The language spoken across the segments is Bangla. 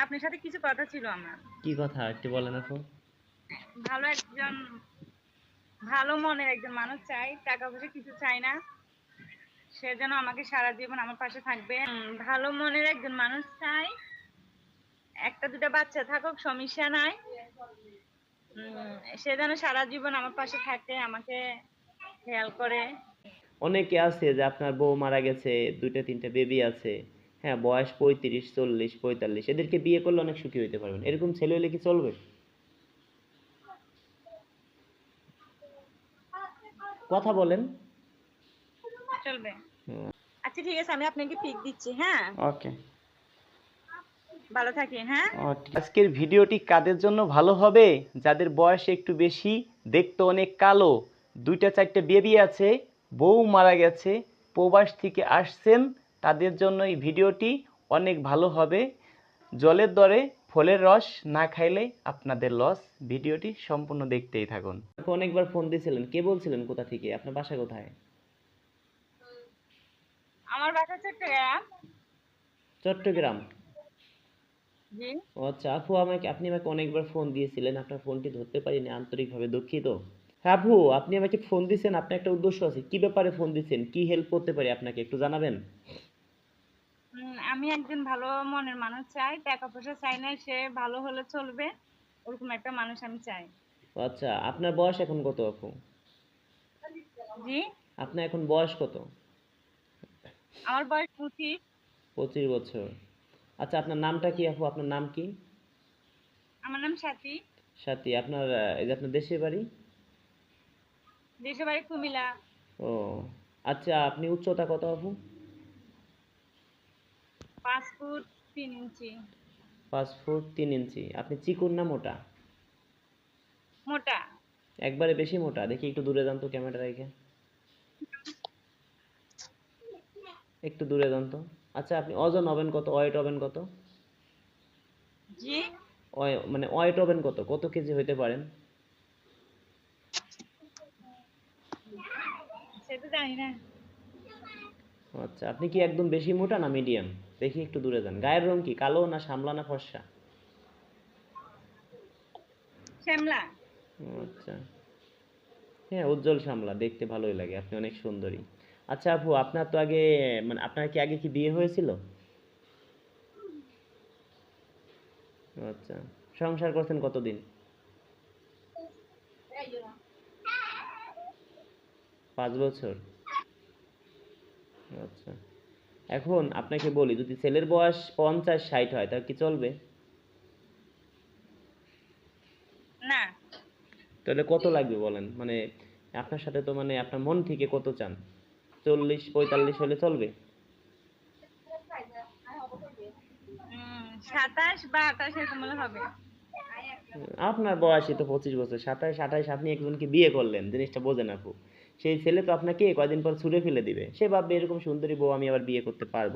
আপনার সাথে কিছু কথা ছিল আমার। কি কথা? একটু বলেন আপু। ভালো একজন ভালো মনের একজন মানুষ চাই টাকা পয়সা কিছু চাই না। সে যেন আমাকে সারা জীবন আমার পাশে থাকবে। ভালো মনের একজন মানুষ চাই। একটা দুটা বাচ্চা থাকুক সমস্যা নাই। সে যেন সারা জীবন আমার পাশে থাকে আমাকে খেয়াল করে। অনেকে আছে যে আপনার বউ মারা গেছে দুইটা তিনটা বেবি আছে। হ্যাঁ বয়স পঁয়ত্রিশ চল্লিশ পঁয়তাল্লিশ এদেরকে বিয়ে করলে অনেক সুখী হইতে পারবেন। এরকম ছেলে হলে কি চলবে? কথা বলেন। চলবে। আচ্ছা ঠিক আছে আমি আপনাকে পিক দিচ্ছি হ্যাঁ? ওকে। ভালো থাকেন হ্যাঁ? আজকের ভিডিওটি কাদের জন্য ভালো হবে? যাদের বয়স একটু বেশি দেখতে অনেক কালো দুইটা চারটে বেবি আছে বউ মারা গেছে প্রবাস থেকে আসছেন তাদের জন্য এই ভিডিওটি অনেক ভালো হবে। জলের দরে ফলের রস না খাইলে আপনাদের লস ভিডিওটি সম্পূর্ণ দেখতেই থাকুন। অনেকবার ফোন দিয়েছিলেন। কে বলছিলেন কোথা থেকে? আপনার বাসা কোথায়? আমার বাসা চট্টগ্রাম। চট্টগ্রাম? জি। ও আচ্ছা আপু আমাকে আপনি আমাকে অনেকবার ফোন দিয়েছিলেন। আপনার ফোনটি ধরতে পারিনি আন্তরিকভাবে দুঃখিত। হ্যাঁ আপু আপনি আমাকে ফোন দিয়েছেন। আপনার একটা উদ্দেশ্য আছে। কি ব্যাপারে ফোন দিয়েছেন? কি হেল্প করতে পারি আপনাকে? একটু জানাবেন? আমি একজন ভালো মনের মানুষ চাই টাকা পয়সা চাই না সে ভালো হলে চলবে ওরকম একটা মানুষ আমি চাই। আচ্ছা আপনার বয়স এখন কত আপু? জি? আপনার এখন বয়স কত? আমার বয়স পঁচিশ। পঁচিশ বছর। আচ্ছা আপনার নামটা কি আপু? আপনার নাম কি? আমার নাম সাথী। সাথী আপনার এই যে আপনার দেশের বাড়ি? দেশের বাড়ি কুমিল্লা। ও আচ্ছা আপনি উচ্চতা কত আপু? পাঁচ ফুট তিন ইঞ্চি। পাঁচ ফুট তিন ইঞ্চি। আপনি চিকুন না মোটা? মোটা। একবারে বেশি মোটা? দেখি একটু দূরে যান তো ক্যামেরা রেখে একটু দূরে যান তো। আচ্ছা আপনি ওজন হবেন কত? ওয়েট হবেন কত? জি। ওয়ে- মানে ওয়েট হবেন কত? কত কেজি হইতে পারেন? সে তো জানি না। আচ্ছা আপনি কি একদম বেশি মোটা না মিডিয়াম? দেখি একটু দূরে যান। গায়ের রং কি কালো না শ্যামলা না ফর্সা? শ্যামলা। আচ্ছা। হ্যাঁ উজ্জ্বল শ্যামলা দেখতে ভালোই লাগে আপনি অনেক সুন্দরী। আচ্ছা আপু আপনার তো আগে মানে আপনার কি আগে কি বিয়ে হয়েছিল? আচ্ছা। সংসার করছেন কতদিন? পাঁচ বছর। আচ্ছা। এখন আপনাকে বলি যদি ছেলের বয়স পঞ্চাশ ষাট হয় তাহলে কি চলবে? না। তাহলে কত লাগবে বলেন? মানে আপনার সাথে তো মানে আপনার মন থেকে কত চান? চল্লিশ পঁয়তাল্লিশ হলে চলবে? সাতাশ বা আঠাশ এরকম হবে। আপনার বয়সই তো পঁচিশ বছর সাতাশ আঠাশ আপনি একজনকে বিয়ে করলেন জিনিসটা বোঝেন আপু। সেই ছেলে তো আপনাকে কয়দিন পর ছুঁড়ে ফেলে দিবে। সে ভাববে এরকম সুন্দরী বউ আমি আবার বিয়ে করতে পারব।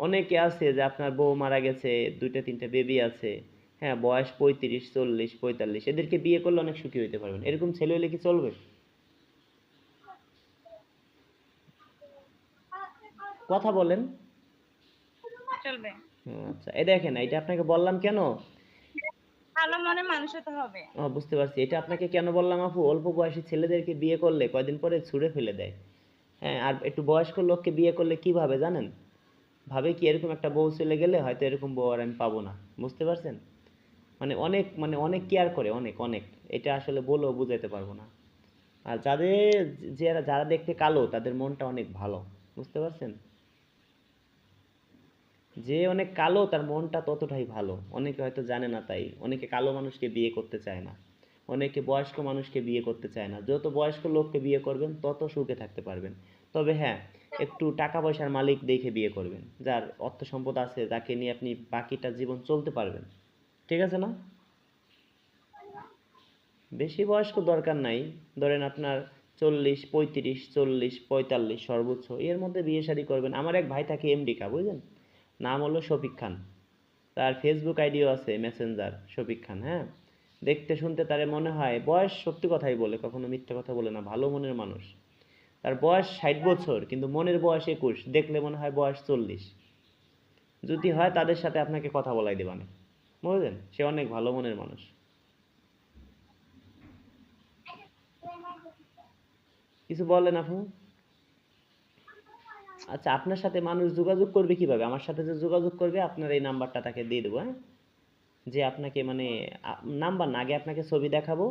অনেকে আছে যে আপনার বউ মারা গেছে দুইটা তিনটা বেবি আছে হ্যাঁ বয়স পঁয়ত্রিশ চল্লিশ পঁয়তাল্লিশ এদেরকে বিয়ে করলে অনেক সুখী হইতে পারবেন। এরকম ছেলে হলে কি চলবে? কথা বলেন। চলবে। আচ্ছা এই দেখেন এটা আপনাকে বললাম কেন? ভালো মনের মানুষ হতে হবে। ও বুঝতে পারছি। এটা আপনাকে কেন বললাম আপু? অল্প বয়সী ছেলেদেরকে বিয়ে করলে কয়দিন পরে ছুঁড়ে ফেলে দেয়। হ্যাঁ আর একটু বয়স্ক লোককে বিয়ে করলে কি ভাবে জানেন? ভাবে কি এরকম একটা বউ চলে গেলে হয়তো এরকম বউ আর আমি পাবো না। বুঝতে পারছেন? মানে অনেক মানে অনেক কেয়ার করে অনেক অনেক। এটা আসলে বলেও বুঝাইতে পারব না। আর যাদের যারা যারা দেখতে কালো, তাদের মনটা অনেক ভালো। বুঝতে পারছেন? যে অনেক কালো তার মনটা ততটাই ভালো। অনেকে হয়তো জানে না তাই। অনেকে কালো মানুষকে বিয়ে করতে চায় না। অনেকে বয়স্ক মানুষকে বিয়ে করতে চায় না। যত বয়স্ক লোককে বিয়ে করবেন, তত সুখে থাকতে পারবেন। তবে হ্যাঁ একটু টাকা পয়সার মালিক দেখে বিয়ে করবেন। যার অর্থ সম্পদ আছে, যাকে নিয়ে আপনি বাকিটা জীবন চলতে পারবেন। ঠিক আছে না? বেশি বয়স্ক দরকার নাই। ধরেন আপনার চল্লিশ, পঁয়ত্রিশ, চল্লিশ, পঁয়তাল্লিশ সর্বোচ্চ। এর মধ্যে বিয়ে শাদী করবেন। আমার এক ভাই থাকে এমডিকা বুঝলেন? নাম হলো শফিক খান। তার ফেসবুক আইডিও আছে মেসেঞ্জার শফিক খান হ্যাঁ? দেখতে শুনতে তারে মনে হয় বয়স সত্যি কথাই বলে, কখনো মিথ্যা কথা বলে না, ভালো মনের মানুষ। তার বয়স ষাট বছর, কিন্তু মনের বয়স একুশ, দেখলে মনে হয় বয়স চল্লিশ। যদি হয় তাদের সাথে আপনাকে কথা বলাই দেবানে বুঝলেন? সে অনেক ভালো মনের মানুষ। কিছু বলেন আপু? আচ্ছা আপনার সাথে মানুষ যোগাযোগ করবে কীভাবে? আমার সাথে যে যোগাযোগ করবে আপনার এই নাম্বারটা তাকে দিয়ে দেবো হ্যাঁ? যে আপনাকে মানে নাম্বার না আগে আপনাকে ছবি দেখাবো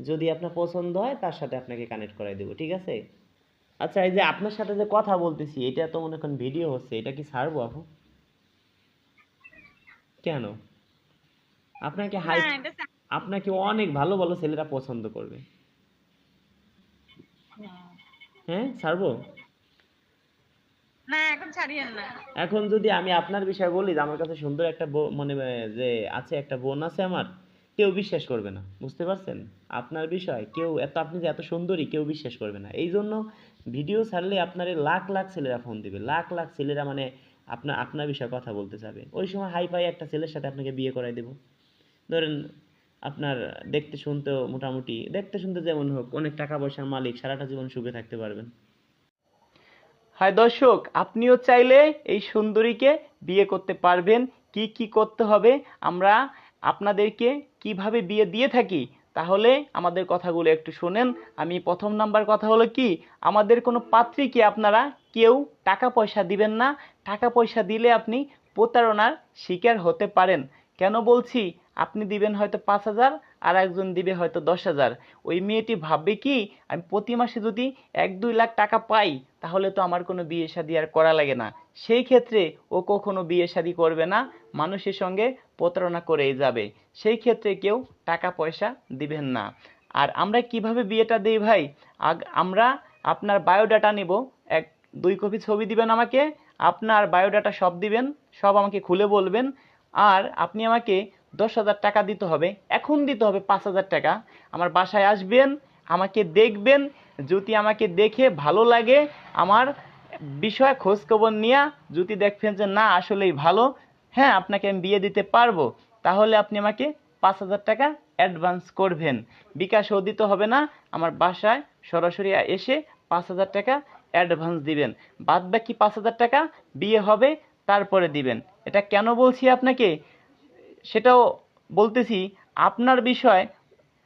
যদি আপনার পছন্দ হয় তার সাথে আপনাকে কানেক্ট করাই দেবো ঠিক আছে? আচ্ছা এই যে আপনার সাথে যে কথা বলতেছি এটা তো মনে করেন ভিডিও হচ্ছে এটা কি ছাড়বো আপু? কেন? আপনাকে হাই হ্যাঁ আপনাকে অনেক ভালো ভালো ছেলেরা পছন্দ করবে। হ্যাঁ ছাড়বো? এখন যদি আমি আপনার বিষয়ে বলি, যে আমার কাছে সুন্দর একটা মানে যে আছে একটা বোন আছে আমার, কেউ বিশ্বাস করবে না, বুঝতে পারছেন? আপনার বিষয়, কেউ এত, আপনি যে এত সুন্দরী, কেউ বিশ্বাস করবে না। এই জন্য ভিডিও ছাড়লে আপনার লাখ লাখ ছেলেরা ফোন দিবে। লাখ লাখ ছেলেরা মানে আপনার আপনার বিষয়ে কথা বলতে চাবে। ওই সময় হাই ফাই একটা ছেলের সাথে আপনাকে বিয়ে করাই দেবো। ধরেন, আপনার দেখতে শুনতেও মোটামুটি, দেখতে শুনতে যেমন হোক, অনেক টাকা পয়সার মালিক, সারাটা জীবন সুখে থাকতে পারবেন। হাই দর্শক, আপনিও চাইলে এই সুন্দরীকে বিয়ে করতে পারবেন। কি কি করতে হবে? আমরা আপনাদেরকে কীভাবে বিয়ে দিয়ে থাকি? তাহলে আমাদের কথাগুলো একটু শোনেন। আমি প্রথম নাম্বার কথা হলো কি, আমাদের কোনো পাত্রীকে আপনারা কেউ টাকা পয়সা দিবেন না? টাকা পয়সা দিলে আপনি প্রতারণার শিকার হতে পারেন। কেন বলছি, আপনি দিবেন হয়তো পাঁচ হাজার আর একজন দিবে হয়তো দশ হাজার। ওই মেয়েটি ভাববে কি, আমি প্রতি মাসে যদি এক, দুই লাখ টাকা পাই, তাহলে তো আমার কোনো বিয়ে শাদী আর করা লাগে না। সেই ক্ষেত্রে ও কখনো বিয়ে শাদী করবে না, মানুষের সঙ্গে প্রতারণা করেই যাবে। সেই ক্ষেত্রে কেউ টাকা, পয়সা দিবেন না। আর আমরা কীভাবে বিয়েটা দিই ভাই? আমরা আপনার বায়োডাটা নেব, এক, দুই কপি ছবি দিবেন আমাকে, আপনার বায়োডাটা সব দিবেন, সব আমাকে খুলে বলবেন। আর আপনি আমাকে দশ হাজার টাকা দিতে হবে। এখন দিতে হবে পাঁচ হাজার টাকা। আমার বাসায় আসবেন, আমাকে দেখবেন। যদি আমাকে দেখে ভালো লাগে, আমার বিষয় খোঁজ খবর নিয়ে যদি দেখবেন যে না, আসলেই ভালো হ্যাঁ আপনাকে আমি বিয়ে দিতে পারব, তাহলে আপনি আমাকে পাঁচ হাজার টাকা অ্যাডভান্স করবেন। বিকাশও দিতে হবে না, আমার বাসায় সরাসরি এসে পাঁচ হাজার টাকা অ্যাডভান্স দিবেন। বাদ বাকি পাঁচ হাজার টাকা বিয়ে হবে, তারপরে দিবেন। এটা কেন বলছি আপনাকে? সেটাও বলতেছি, আপনার বিষয়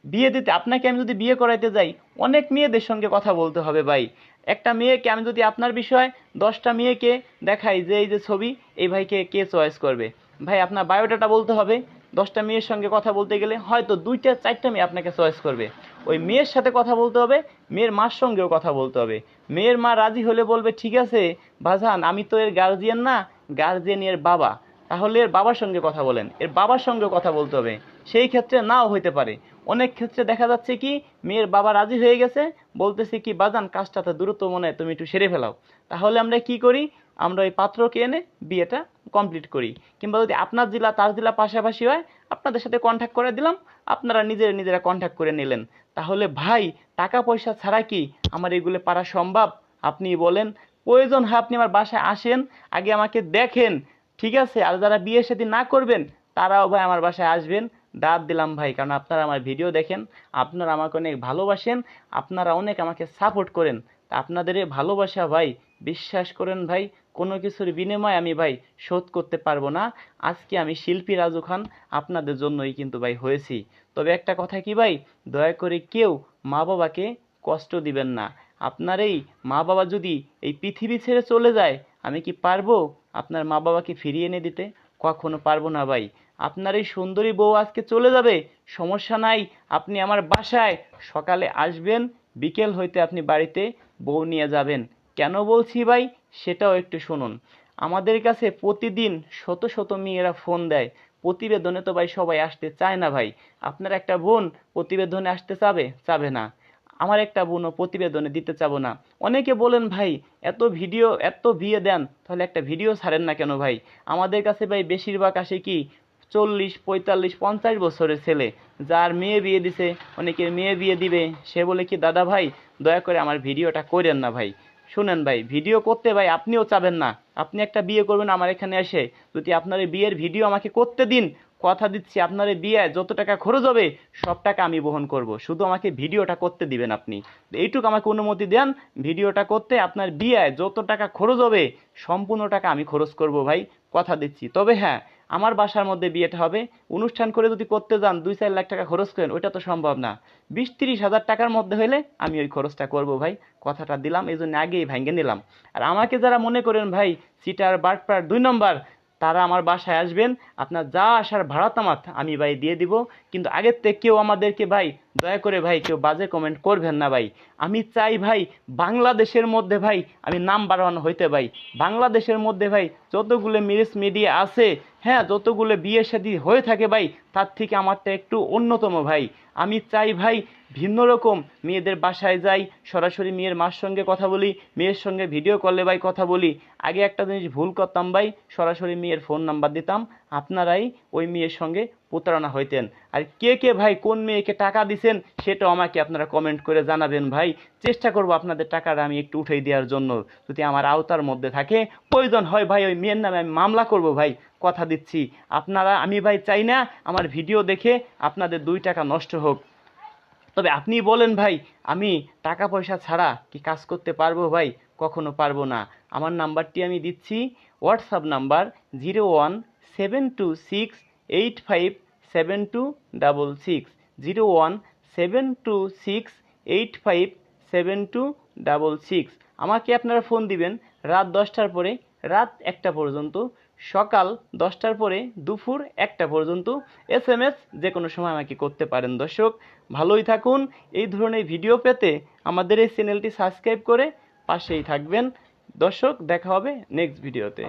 বিয়ে দিতে, আপনাকে আমি যদি বিয়ে করাইতে যাই, অনেক মেয়েদের সঙ্গে কথা বলতে হবে ভাই। একটা মেয়েকে আমি যদি আপনার বিষয়, দশটা মেয়েকে দেখাই যে এই যে ছবি, এই ভাইকে কে চয়েস করবে? ভাই, আপনার বায়োডাটা বলতে হবে, দশটা মেয়ের সঙ্গে কথা বলতে গেলে হয়তো দুইটা, চারটা মেয়ে আপনাকে চয়েস করবে। ওই মেয়ের সাথে কথা বলতে হবে, মেয়ের মার সঙ্গেও কথা বলতে হবে। মেয়ের মা রাজি হলে বলবে, ঠিক আছে বাজান আমি তো এর গার্জিয়ান না গার্জিয়ান এর বাবা। তাহলে এর বাবার সঙ্গে কথা বলেন। এর বাবার সঙ্গে কথা বলতে হবে। সেই ক্ষেত্রে নাও হইতে পারে। অনেক ক্ষেত্রে দেখা যাচ্ছে কি, মেয়ের বাবা রাজি হয়ে গেছে, বলতেছে কি, বাজান, কাজটা তো দ্রুত মনে হয়, তুমি একটু সেরে ফেলাও। তাহলে আমরা কি করি? আমরা ওই পাত্রকে এনে বিয়েটা কমপ্লিট করি। কিংবা যদি আপনার জেলা, তার জেলা পাশাপাশি হয়, আপনাদের সাথে কন্ট্যাক্ট করে দিলাম, আপনারা নিজেরা নিজেরা কন্ট্যাক্ট করে নিলেন। তাহলে ভাই টাকা পয়সা ছাড়া কি আমার এগুলো পারা সম্ভব? আপনি বলেন, প্রয়োজন হয় আপনি আমার বাসায় আসেন, আগে আমাকে দেখেন ঠিক আছে, আর যারা বিয়ে সাথে না করবেন, তারাও ভাই আমার বাসায় আসবেন। দাঁত দিলাম ভাই, কারণ আপনারা আমার ভিডিও দেখেন, আপনারা আমাকে অনেক ভালোবাসেন, আপনারা অনেক আমাকে সাপোর্ট করেন। তা আপনাদের ভালোবাসা ভাই, বিশ্বাস করেন ভাই, কোনো কিছুর বিনিময়ে আমি ভাই শোধ করতে পারব না। আজকে আমি শিল্পী রাজু খান, আপনাদের জন্যই কিন্তু ভাই হয়েছি। তবে একটা কথা কি ভাই, দয়া করে কেউ মা বাবাকে কষ্ট দিবেন না। আপনার এই মা বাবা যদি এই পৃথিবী ছেড়ে চলে যায় আমি কি পারব আপনার মা বাবাকে ফিরিয়ে এনে দিতে? কখনো পারব না ভাই। আপনার এই সুন্দরী বউ আজকে চলে যাবে। সমস্যা নাই, আপনি আমার বাসায়। সকালে আসবেন, বিকেল হইতে আপনি বাড়িতে বউ নিয়ে যাবেন। কেন বলছি ভাই? সেটাও একটু শুনুন। আমাদের কাছে প্রতিদিন শত শত মেয়েরা ফোন দেয়। প্রতিবেদনে তো ভাই সবাই আসতে চায় না ভাই। আপনার একটা বোন প্রতিবেদনে আসতে চাবে? চাবে না। আমার একটা বোনও প্রতিবেদনে দিতে চাবো না। অনেকে বলেন, ভাই, এত ভিডিও, এত বিয়ে দেন, তাহলে একটা ভিডিও ছাড়েন না কেন ভাই? আমাদের কাছে ভাই বেশিরভাগ আসে কি, চল্লিশ, পঁয়তাল্লিশ, পঞ্চাশ বছরের ছেলে। যার মেয়ে বিয়ে দিছে, অনেকের মেয়ে বিয়ে দিবে। সে বলে কি, দাদা ভাই, দয়া করে আমার ভিডিওটা করেন না ভাই। শুনেন ভাই, ভিডিও করতে ভাই আপনিও চাবেন না। আপনি একটা বিয়ে করবেন, আমার এখানে এসে যদি আপনার এই বিয়ের ভিডিও আমাকে করতে দিন কথা দিচ্ছি আপনার বিয়ে যত টাকা খরচ হবে, সব টাকা আমি বহন করব। শুধু আমাকে ভিডিওটা করতে দিবেন আপনি। এইটুকু আমাকে অনুমতি দেন, ভিডিওটা করতে আপনার বিয়ে যত টাকা খরচ হবে, সম্পূর্ণ টাকা আমি খরচ করব ভাই, কথা দিচ্ছি। তবে হ্যাঁ আমার বাসার মধ্যে বিয়েটা হবে। অনুষ্ঠান করে যদি করতে যান, দুই চার লাখ টাকা খরচ করেন, ওইটা তো সম্ভব না। বিশ তিরিশ হাজার টাকার মধ্যে হলে আমি ওই খরচটা করব ভাই, কথাটা দিলাম এই জন্য আগেই ভাঙ্গে নিলাম। আর আমাকে যারা মনে করেন ভাই সিটার বাটপার, দুই নম্বর তারা আমার বাসায় আসবেন। আপনার যা আসার ভাড়া তামাত আমি ভাই দিয়ে দিব। কিন্তু আগের থেকে কেউ আমাদেরকে ভাই দয়া করে ভাই, কেউ বাজে কমেন্ট করবেন না ভাই। আমি চাই ভাই, বাংলাদেশের মধ্যে ভাই, আমি নাম বাড়ানো হইতে ভাই। বাংলাদেশের মধ্যে ভাই, যতগুলো মিরিস মিডিয়া আছে হ্যাঁ যতগুলো বিয়ে শাদী হয়ে থাকে ভাই, তার থেকে আমারটা একটু অন্যতম ভাই। আমি চাই ভাই, ভিন্ন রকম মেয়েদের বাসায় যাই, সরাসরি মেয়ের মার সঙ্গে কথা বলি, মেয়ের সঙ্গে ভিডিও কলে ভাই কথা বলি। আগে একটা জিনিস ভুল করতাম ভাই, সরাসরি মেয়ের ফোন নাম্বার দিতাম। আপনারাই ওই মেয়ের সঙ্গে প্রতারণা হইতেন। আর কে কে ভাই কোন মেয়েকে টাকা দিছেন, সেটাও আমাকে আপনারা কমেন্ট করে জানাবেন ভাই। চেষ্টা করব আপনাদের টাকাটা আমি একটু উঠাই দেওয়ার জন্য। যদি আমার আওতার মধ্যে থাকে, প্রয়োজন হয় ভাই ওই মেয়ের নামে আমি মামলা করব ভাই, কথা দিচ্ছি। আপনারা, আমি ভাই চাই না আমার ভিডিও দেখে আপনাদের দুই টাকা নষ্ট হোক। তবে আপনি বলেন ভাই, আমি টাকা পয়সা ছাড়া কি কাজ করতে পারব ভাই? কখনো পারব না। আমার নাম্বারটি আমি দিচ্ছি, WhatsApp number zero one seven two six eight five seven two double six zero one seven two six eight five seven two double six আমাকে আপনারা ফোন দিবেন রাত দশটার পরে, রাত একটা পর্যন্ত, সকাল দশটার পরে, দুপুর একটা পর্যন্ত। এস এম এস যে কোনো সময় আমাকে করতে পারেন। দর্শক, ভালোই থাকুন, এই ধরনের ভিডিও পেতে আমাদের এই চ্যানেলটি সাবস্ক্রাইব করে পাশেই থাকবেন। দর্শক, দেখা হবে নেক্সট ভিডিওতে